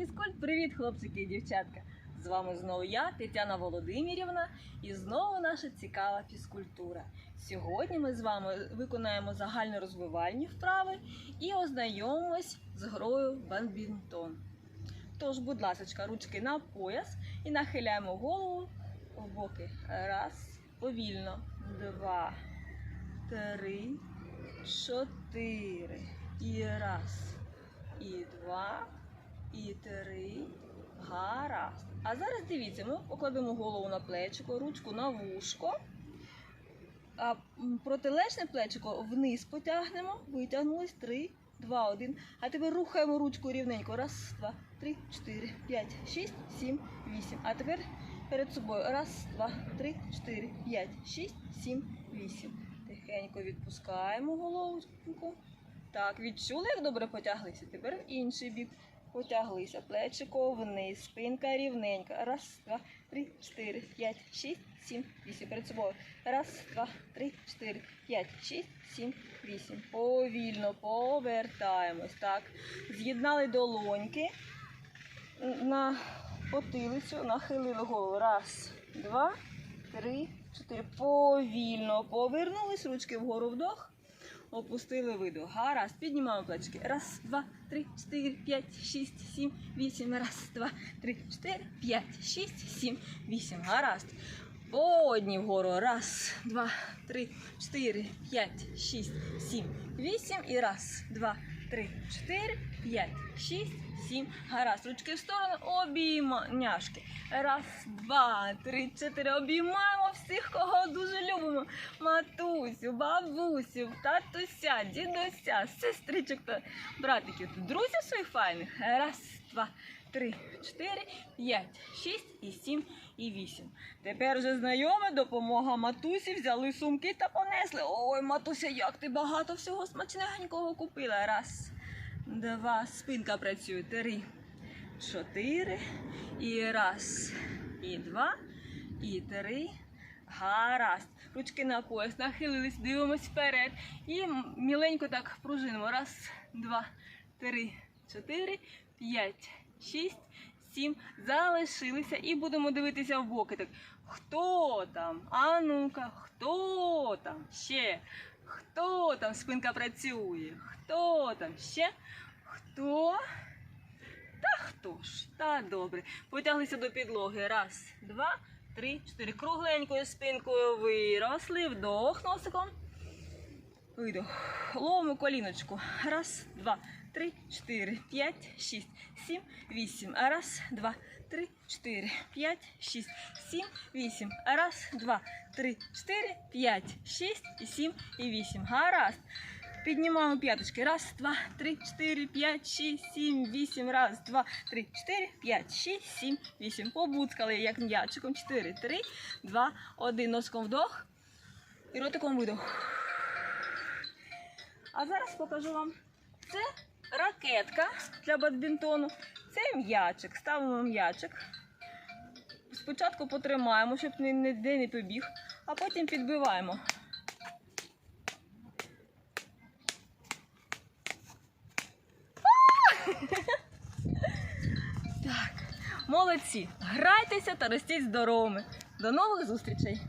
фізкульт. Привіт, хлопчики і дівчатка! З вами знову я, Тетяна Володимирівна, і знову наша цікава фізкультура. Сьогодні ми з вами виконаємо загальнорозвивальні вправи і ознайомимось з грою бадмінтон. Тож, будь ласка, ручки на пояс і нахиляємо голову в боки. Раз, повільно. Два, три, чотири. І раз, і два, і три. Гаразд. А зараз дивіться, ми покладемо голову на плечико, ручку на вушко. А протилежне плечико вниз потягнемо, витягнулись. Три, два, один. А тепер рухаємо ручку рівненько. Раз, два, три, чотири, п'ять, шість, сім, вісім. А тепер перед собою. Раз, два, три, чотири, п'ять, шість, сім, вісім. Тихенько відпускаємо головку. Так, відчули, як добре потяглися? Тепер інший бік. Потяглися. Плечико вниз, спинка рівненька. Раз, два, три, чотири, п'ять, шість, сім, вісім. Перед собою. Раз, два, три, чотири, п'ять, шість, сім, вісім. Повільно повертаємось. Так. З'єднали долоньки на потилицю, нахилили голову. Раз, два, три, чотири. Повільно повернулись, ручки вгору вдох. Опустили виду. Гаразд. Піднімаємо плечки. Раз, два, три, чотири, п'ять, шість, сім, вісім. Раз, два, три, чотири, п'ять, шість, сім, вісім. Гаразд. По одній вгору. Раз, два, три, чотири, п'ять, шість, сім, вісім. І раз, два, три, чотири, п'ять, шість, сім. Гаразд. Ручки в сторону. Обійманяшки. Раз, два, три, чотири. Обіймаємо всіх, кого дуже любимо. Матусю, бабусю, татуся, дідуся, сестричок та братиків. Друзів своїх файних. Раз, два, три, чотири, п'ять, шість і сім і вісім. Тепер вже знайоме допомога матусі. Взяли сумки та понесли. Ой, матуся, як ти багато всього смачненького купила. Раз, два, спинка працює. Три, чотири. І раз, і два, і три. Гаразд. Ручки на пояс, нахилились, дивимось вперед. І міленько так пружинимо. Раз, два, три, чотири, п'ять, шість, сім. Залишилися. І будемо дивитися в боки. Так. Хто там? А ну-ка, хто там? Ще? Хто там? Спинка працює. Хто там? Ще? Хто? Та хто ж? Та добре. Потяглися до підлоги. Раз, два, три, чотири. Кругленькою спинкою виросли. Вдох носиком. Видох. Ловимо коліночку. Раз, два, три, чотири, п'ять, шість, сім, вісім. Раз, два, три, чотири, п'ять, шість, сім, вісім. Раз, два, три, чотири, п'ять, шість, сім і вісім. Гаразд. Піднімаємо п'яточки. Раз, два, три, чотири, п'ять, шість, сім, вісім. Раз, два, три, чотири, п'ять, шість, сім, вісім. Побуцкали як м'ячиком. Чотири, три, два, один. Носком вдох і ротиком видох. А зараз покажу вам. Це ракетка для бадмінтону. Це м'ячик. Ставимо м'ячик. Спочатку потримаємо, щоб ніде не побіг, а потім підбиваємо. Так, молодці. Грайтеся та ростіть здоровими. До нових зустрічей!